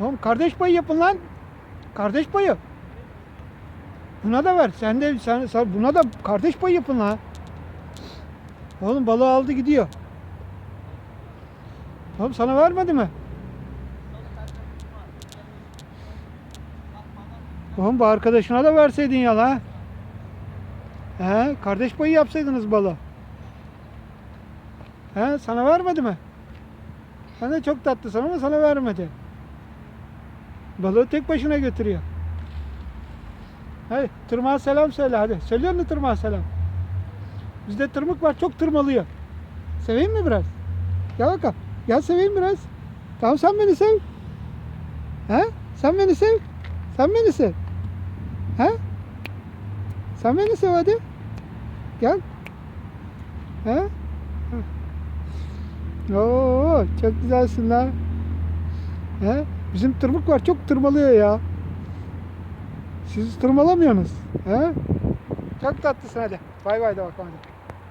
Oğlum kardeş payı yapın lan. Kardeş payı. Buna da ver. Sen de sen, sen buna da kardeş payı yapın lan. Oğlum balığı aldı gidiyor. Oğlum sana vermedi mi? Oğlum bu arkadaşına da verseydin ya la. He, kardeş payı yapsaydınız balı. He, sana vermedi mi? Sen de çok tatlısın ama sana vermedi. Balığı tek başına götürüyor. Hadi tırmağa selam söyle hadi. Söylüyor musun tırmağa selam? Bizde tırmık var çok tırmalıyor. Seveyim mi biraz? Gel bakalım. Gel seveyim biraz. Tamam sen beni sev. He? Sen beni sev. Sen beni sev. He? Sen beni sev hadi. Gel. He? Oo, çok güzelsin lan. He? Bizim tırmık var çok tırmalıyor ya. Siz tırmalamıyorsunuz. He? Çok tatlısın hadi. Bay bay de bakalım hadi.